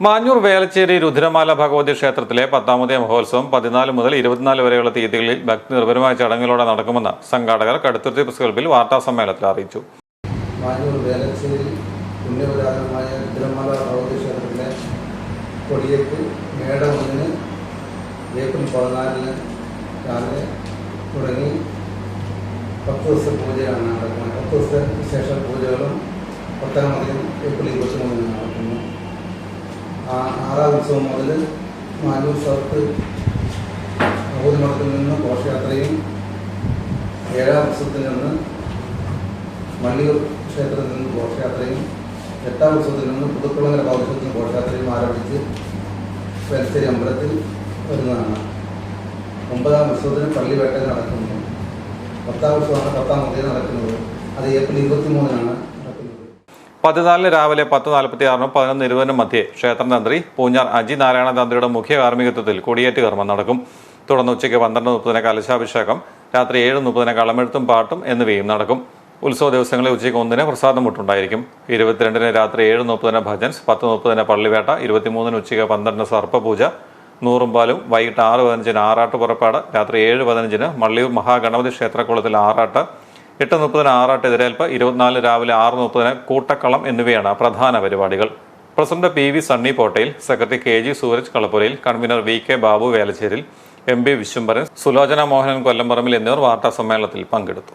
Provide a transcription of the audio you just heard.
മാഞ്ഞൂർ വേലച്ചേരി രുദ്രമാല ഭഗവതി ക്ഷേത്രത്തിലെ പത്താമതേ മഹോത്സവം പതിനാല് മുതൽ ഇരുപത്തിനാല് വരെയുള്ള തീയതികളിൽ ഭക്തി നിർഭരമായ ചടങ്ങുകളോടെ നടക്കുമെന്ന് സംഘാടകർ കടുത്തുരുത്തി പ്രസ് ക്ലബിൽ വാർത്താ സമ്മേളനത്തിൽ അറിയിച്ചു. മാഞ്ഞൂർ വേലച്ചേരി പുണ്യപുരാതനമായ രുദ്രമാല ഭഗവതി ക്ഷേത്രത്തിലെ കൊടിയേറ്റ് തുടങ്ങി പത്ത് ദിവസത്തെ പൂജയാണ് നടക്കുന്നത്. പത്ത് ദിവസത്തെ വിശേഷ പൂജകളും പത്തനംതിട്ടയും ഏപ്രിൽ ഇരുപത്തിമൂന്നിന് നടക്കുന്നു ആ ആറാം ഉത്സവം മുതൽ മാഞ്ഞൂർ സൗത്ത് ഭഗവതിമഠത്തിൽ നിന്ന് ഘോഷയാത്രയും ഏഴാം ഉത്സവത്തിൽ നിന്ന് മള്ളിയൂർ ക്ഷേത്രത്തിൽ നിന്ന് ഘോഷയാത്രയും എട്ടാം ഉത്സവത്തിൽ നിന്ന് പുതുക്കുളങ്ങര പൗരുഷത്തിന് ഘോഷയാത്രയും ആരംഭിച്ച് വെലശ്ശേരി അമ്പലത്തിൽ വരുന്നതാണ്. ഒമ്പതാം ഉത്സവത്തിന് പള്ളിവേട്ട നടക്കുന്നു. പത്താം ഉത്സവമാണ് പത്താം മുതൽ നടക്കുന്നത്. അത് ഏപ്രിൽ ഇരുപത്തി മൂന്നിനാണ് പതിനാലിന് രാവിലെ പത്ത് നാൽപ്പത്തി ആറിനും പതിനൊന്ന് ഇരുപതിനും മധ്യേ ക്ഷേത്രതന്ത്രി പൂഞ്ഞാർ അജി നാരായണ തന്ത്രിയുടെ മുഖ്യ കാർമ്മികത്വത്തിൽ കൊടിയേറ്റ് കർമ്മം നടക്കും. തുടർന്ന് ഉച്ചയ്ക്ക് പന്ത്രണ്ട് മുപ്പതിന് കലശാഭിഷേകം രാത്രി ഏഴ് മുപ്പതിന് കളമെഴുത്തും പാട്ടും എന്നിവയും നടക്കും. ഉത്സവ ദിവസങ്ങളിൽ ഉച്ചയ്ക്ക് ഒന്നിന് പ്രസാദം മുട്ടുണ്ടായിരിക്കും. ഇരുപത്തിരണ്ടിന് രാത്രി ഏഴ് മുപ്പതിന് ഭജൻസ് പത്ത് മുപ്പതിന് പള്ളിവേട്ട ഇരുപത്തിമൂന്നിന് ഉച്ചയ്ക്ക് പന്ത്രണ്ടിന് സർപ്പപൂജ നൂറും പാലും വൈകിട്ട് ആറ് പതിനഞ്ചിന് ആറാട്ട് പുറപ്പാട് രാത്രി ഏഴ് പതിനഞ്ചിന് മള്ളിയൂർ മഹാഗണപതി ക്ഷേത്രക്കുളത്തിൽ ആറാട്ട് എട്ട് മുപ്പതിന് ആറാട്ട് എതിരേൽപ്പ് ഇരുപത്തിനാല് രാവിലെ ആറ് മുപ്പതിന് കൂട്ടക്കളം എന്നിവയാണ് പ്രധാന പരിപാടികൾ. President P V Sunny പോട്ടയിൽ secretary K G Sooraj കളപ്പുരയിൽ convener V K Babu വേലച്ചേരിൽ എം ബി വിശ്വംഭരൻ സുലോചന മോഹനൻ കൊല്ലംപറമ്പിൽ എന്നിവർ വാർത്താ സമ്മേളനത്തിൽ പങ്കെടുത്തു.